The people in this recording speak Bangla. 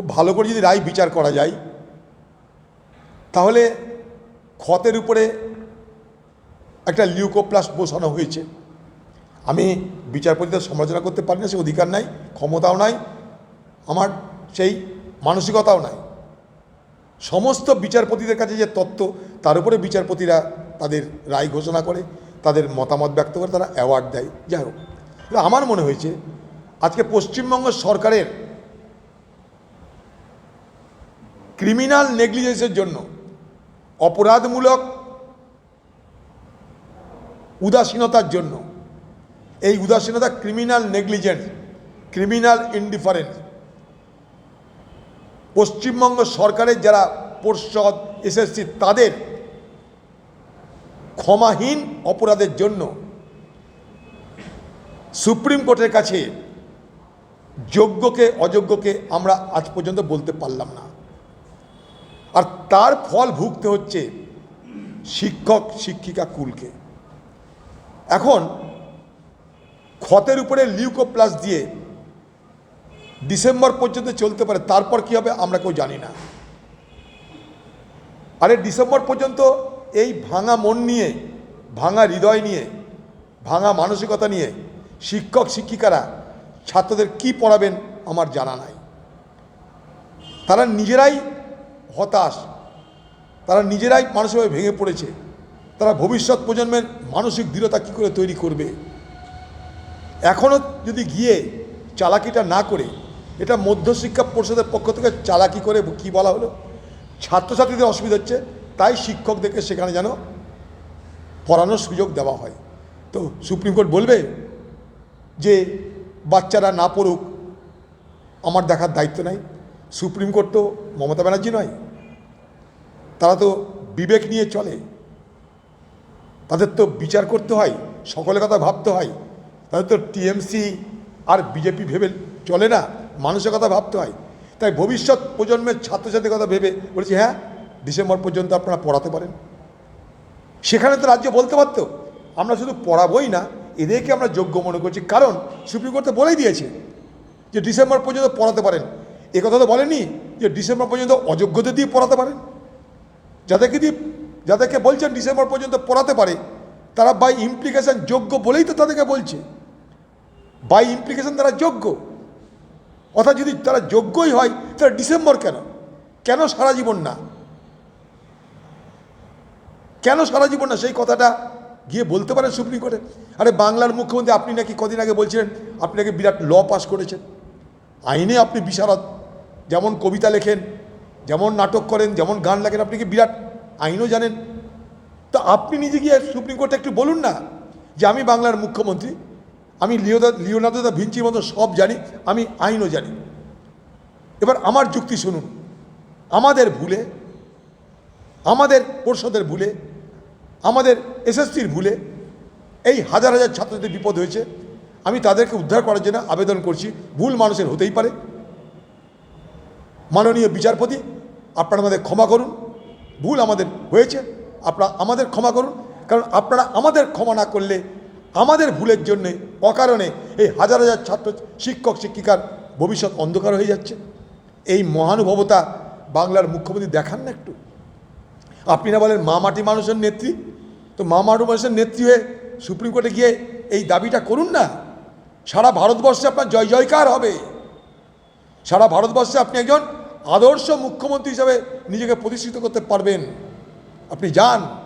খুব ভালো করে যদি রায় বিচার করা যায়, তাহলে ক্ষতের উপরে একটা লিউকোপ্লাস বসানো হয়েছে। আমি বিচারপতিদের সমালোচনা করতে পারি না, সে অধিকার নাই, ক্ষমতাও নাই, আমার সেই মানসিকতাও নাই। সমস্ত বিচারপতিদের কাছে যে তত্ত্ব, তার উপরে বিচারপতিরা তাদের রায় ঘোষণা করে, তাদের মতামত ব্যক্ত করে, তারা অ্যাওয়ার্ড দেয়। যাই হোক আমার মনে হয়েছে, আজকে পশ্চিমবঙ্গ সরকারের ক্রিমিনাল নেগলিজেন্সের জন্য, অপরাধমূলক উদাসীনতার জন্য, এই উদাসীনতা criminal negligence criminal indifference Paschimbanga সরকারের যারা পর্ষদ এসএসসি তাদের ক্ষমাহীন অপরাধের জন্য সুপ্রিম কোর্টের কাছে যোগ্যকে অযোগ্যকে আমরা আজ পর্যন্ত বলতে পারলাম না। আর তার ফল ভুগতে হচ্ছে শিক্ষক, শিক্ষিকা কুলকে। এখন ক্ষতের উপরে লিউকোপ্লাস দিয়ে ডিসেম্বর পর্যন্ত চলতে পারে, তারপর কি হবে আমরা কেউ জানি না। আরে ডিসেম্বর পর্যন্ত এই ভাঙা মন নিয়ে, ভাঙা হৃদয় নিয়ে, ভাঙা মানসিকতা নিয়ে শিক্ষক, শিক্ষিকারা ছাত্রদের কি পড়াবেন আমার জানা নাই। তারা নিজেরাই হতাশ। তারা নিজেরাই মানসিকভাবে ভেঙে পড়েছে। তারা ভবিষ্যৎ প্রজন্মের মানসিক দৃঢ়তা কী করে তৈরি করবে? এখনও যদি গিয়ে চালাকিটা না করে, এটা মধ্যশিক্ষা পরিষদের পক্ষ থেকে চালাকি করে কি বলা হলো? ছাত্রছাত্রীদের অসুবিধা হচ্ছে, তাই শিক্ষকদেরকে সেখানে যেন পড়ানোর সুযোগ দেওয়া হয়। তো সুপ্রিম কোর্ট বলবে যে, বাচ্চারা না পড়ুক, আমার দেখার দায়িত্ব নাই। সুপ্রিম কোর্ট তো মমতা ব্যানার্জি নয়। তারা তো বিবেক নিয়ে চলে। তাদের তো বিচার করতে হয়, সকলের কথা ভাবতে হয়। তাদের তো টিএমসি আর বিজেপি ভেবে চলে না, মানুষের কথা ভাবতে হয়। তাই ভবিষ্যৎ প্রজন্মের ছাত্রছাত্রীর কথা ভেবে বলেছি হ্যাঁ ডিসেম্বর পর্যন্ত আপনারা পড়াতে পারেন। সেখানে তো রাজ্য বলতে পারতো, আমরা শুধু পড়াবই না, এদেরকে আমরা যোগ্য মনে করছি। কারণ সুপ্রিম কোর্ট তো বলেই দিয়েছে যে ডিসেম্বর পর্যন্ত পড়াতে পারেন। কথা তো বলেনি যে ডিসেম্বর পর্যন্ত অযোগ্যদের দিয়ে পড়াতে পারেন যাদেরকে দিয়ে, যাদেরকে বলছেন ডিসেম্বর পর্যন্ত পড়াতে পারে, তারা বাই ইমপ্লিকেশন যোগ্য বলেই তো তাদেরকে বলছে। বাই ইমপ্লিকেশন তারা যোগ্য। অর্থাৎ যদি তারা যোগ্যই হয়, তাহলে ডিসেম্বর কেন? কেন সারা জীবন না? কেন সারা জীবন না? সেই কথাটা গিয়ে বলতে পারেন সুপ্রিম কোর্টে। আরে বাংলার মুখ্যমন্ত্রী আপনি নাকি কদিন আগে বলছিলেন, আপনি নাকি বিরাট ল পাস করেছেন। আইনে আপনি বিশারদ যেমন কবিতা লেখেন, যেমন নাটক করেন, যেমন গান লেখেন আপনি কি বিরাট আইনও জানেন? তো আপনি নিজে গিয়ে সুপ্রিম কোর্টে একটু বলুন না যে আমি বাংলার মুখ্যমন্ত্রী, আমি লিওদা, লিওনার্দো দা ভিঞ্চির মতো সব জানি, আমি আইনও জানি। এবার আমার যুক্তি শুনুন, আমাদের ভুলে, আমাদের পর্ষদের ভুলে, আমাদের এসএসসির ভুলে এই হাজার হাজার ছাত্রদের বিপদ হয়েছে, আমি তাদেরকে উদ্ধার করার জন্য আবেদন করছি, ভুল মানুষের হতেই পারে। মাননীয় বিচারপতি, আপনারা আমাদের ক্ষমা করুন। ভুল আমাদের হয়েছে, আপনারা আমাদের ক্ষমা করুন। কারণ আপনারা আমাদের ক্ষমা না করলে আমাদের ভুলের জন্যে, অকারণে এই হাজার হাজার ছাত্র শিক্ষক, শিক্ষিকার ভবিষ্যৎ অন্ধকার হয়ে যাচ্ছে। এই মহানুভবতা বাংলার মুখ্যমন্ত্রী দেখান না একটু। আপনি না বলেন মা মাটি মানুষের নেত্রী, তো মা মাটি মানুষের নেত্রী হয়ে সুপ্রিম কোর্টে গিয়ে এই দাবিটা করুন না। সারা ভারতবর্ষে আপনার জয় জয়কার হবে। সারা ভারতবর্ষে আপনি একজন আদর্শ মুখ্যমন্ত্রী হিসাবে নিজেকে প্রতিষ্ঠিত করতে পারবেন। আপনি যান।